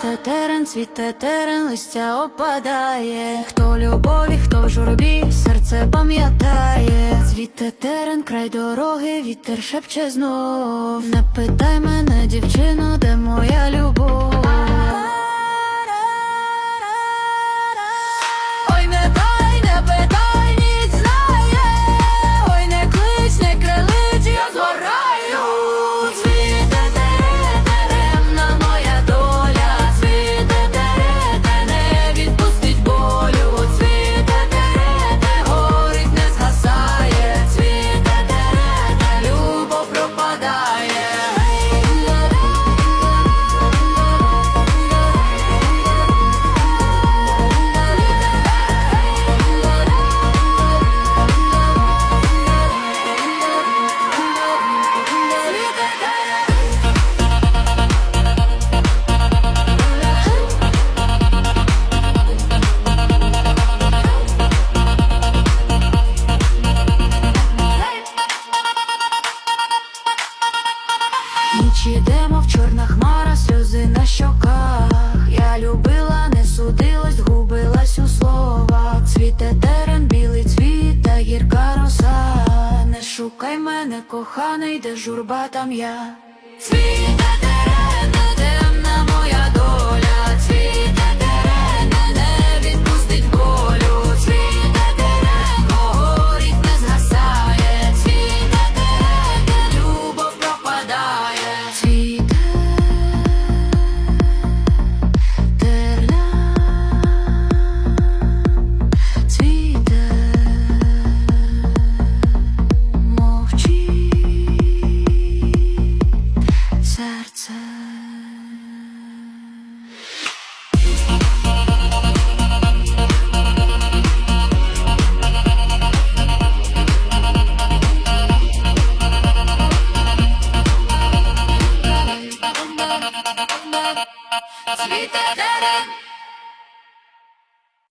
Цвіте терен, цвіте терен, листя опадає. Хто любові, хто в журбі, серце пам'ятає. Цвіте терен, край дороги, вітер шепче знов. Не питай мене, дівчино, Ніч іде, мов чорна хмара, сльози на щоках. Я любила, не судилась, губилась у словах. Цвіте терен, білий цвіт та гірка роса. Не шукай мене, коханий, де журба там я. Цвіте мовчить серце. Цвіте терен,